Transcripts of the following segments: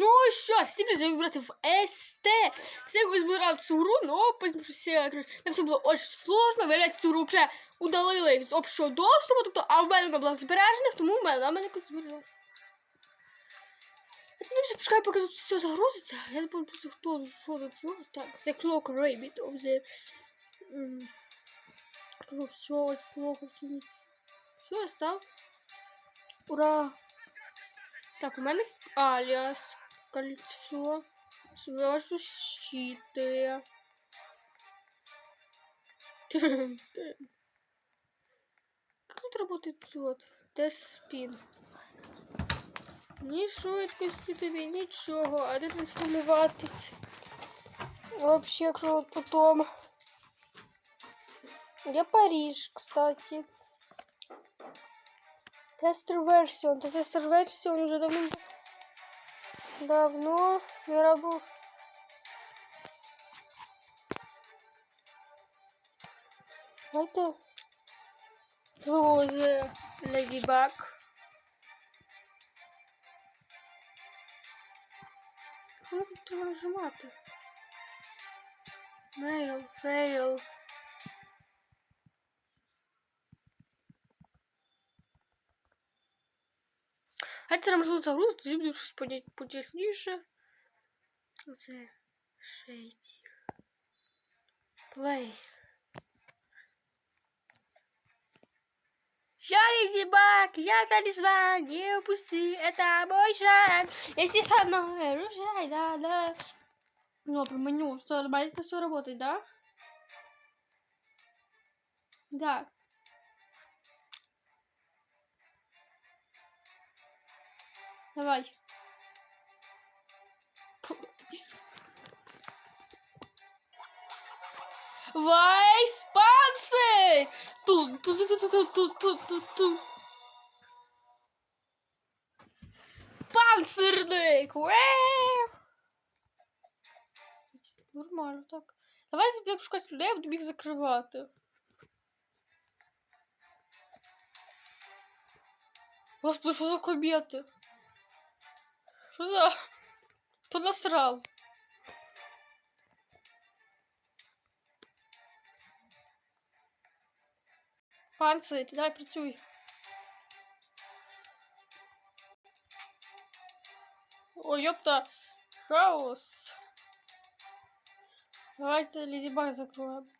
Ну що ж, всі призові брати в СТ. Це я збирав цю гру, но потім щось там все було дуже сложно. Виявляється, цю гру вже удалили з общого доступу, тобто, а в мене вона була збережена, тому в мене вона мене якось зберігалась. Я тут не почекаю, поки тут все загрузиться. Я не пам'ятаю хто, що тут, ну, так, The Clock Rabbit of the... Кажу, все, очень плохо, все, все, я став. Ура! Так, у мене аліас, кольцо. Трин, трин. Как тут работает псот? Тест спін. Ні швидкості тобі, нічого, а де трансформуватись? Вообще, якщо от потом. Я Париж, кстати. Тестер версион. Тестер версион уже давно давно не работал. Это Лозе Леди Баг. Кому тут нажимати? Мейл, фейл. А це нам можливо загруз, тоді буде щось подя- потяжніше. Це шейті. Плей. Я Лизибак, я талисман, не упусти, это мой шанс. Если со мной рушай, да, да. Ну, про меню, все нормально, все работает, да? Да. Давай. Вайс панцирь! Тут, тут, тут, тут, тут, тут, тут, тут. Панцирник! Уе! Нормально так. Давайте будемо шукати людей, будемо їх закривати. Господи, що за кобєти? Що за... Хто насрав? Панцирь, давай працюй. Ой, ёпта. Хаос. Давайте Леди Баг закроем.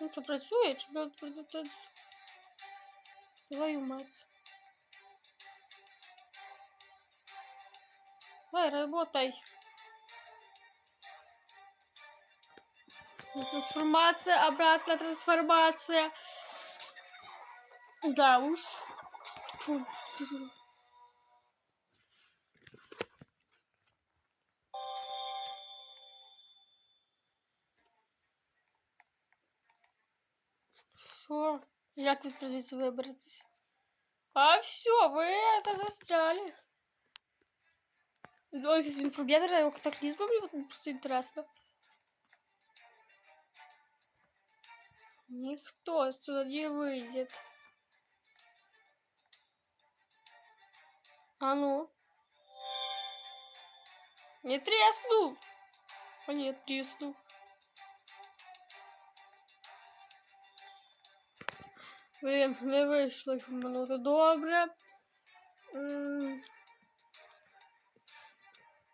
Ну що, працює? Чи буде працювати? Твою мать. Давай, работай. Трансформация, обратная трансформация. Да уж. Фу. Все. Як тут звідси вибратися? А все, ви это застряли. Ой, если він проб'є його катаклізмом, мені от просто інтересно. Никто отсюда не выйдет. А ну. Не тресну. А нет, тресну. Блін, не вийшло їх минути. Добре.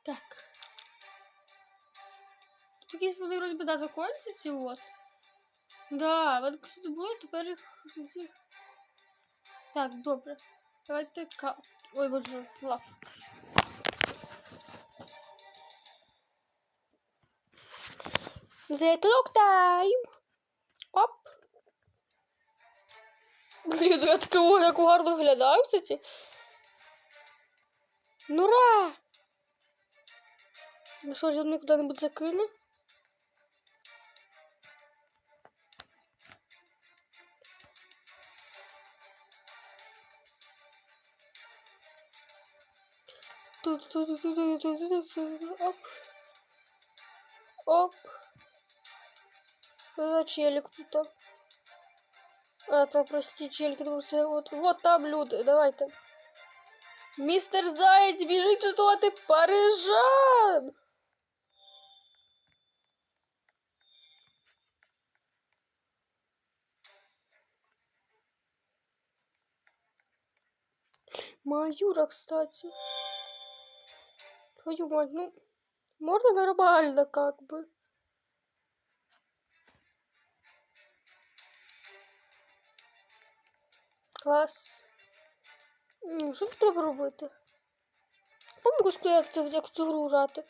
Так. Тут якісь вони вроді би, да, закончаться ці от. Да, вони сюди були, тепер їх. Так, добре. Давайте ка. Ой, боже, флаф. The clock time. Блін, я таке ой, як гарно виглядаю, кстати. Ну ура! Ну що, я мене куди-небудь закину? Тут, тут, тут, тут, тут, тут, тут, тут, оп. Оп. Что за челик тут? Это, прости, чельки, ну це от, вот там люди, давайте. Містер Заєць, біжить рятувати парижан! Маюра, кстати. Твою мать, ну, можно нормально как бы. Клас. М, Що тут треба робити? Помню, як це як в цю гру грати.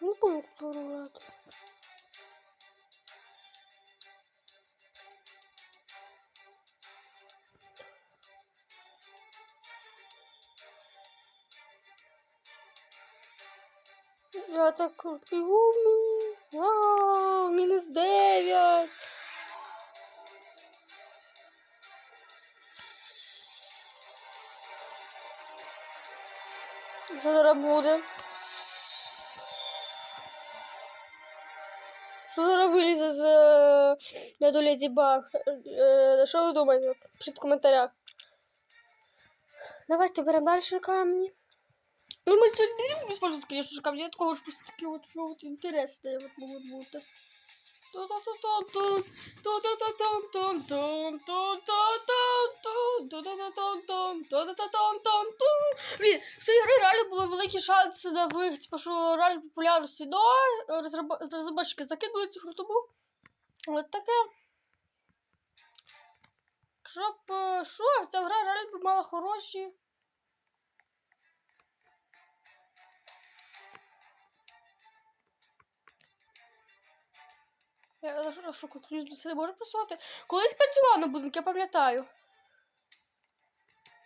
Не пам'ятаю, як в цю гру грати. Я так такий умний. Вау, мінус 9. Що зараз буде? Що зараз вилізе з е, недоліді баг? Е, Що ви думаєте? Пишіть в коментарях. Давайте беремо далі камні. Ну, мы сегодня не будем использовать, конечно же, камни. Такого же просто такие вот, что вот интересные вот могут быть. Блін, в цій грі реально були великі шанси на вихід, типу, що реально популярності, но розраб- розробники закинули цю гру тому. От таке. Щоб е, що, ця гра реально мала хороші. Я що, що контролюсь це не може працювати. Колись працював на будинок, я пам'ятаю.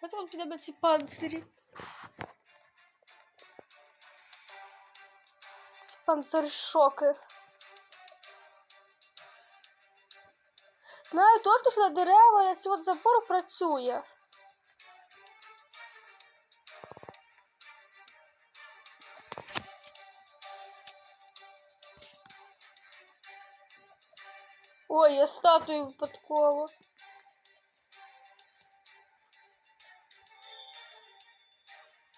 От підемо на ці панцирі. Ці панцирі шоки. Знаю точно, що на дерева на цього забору працює. Ой, я статую випадково.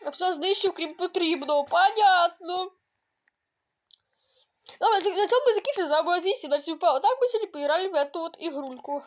А все знищив, крім потрібного. Понятно. Добре, на цьому закінчили. З вами 8 на так ми сьогодні поіграли в эту от ігрульку.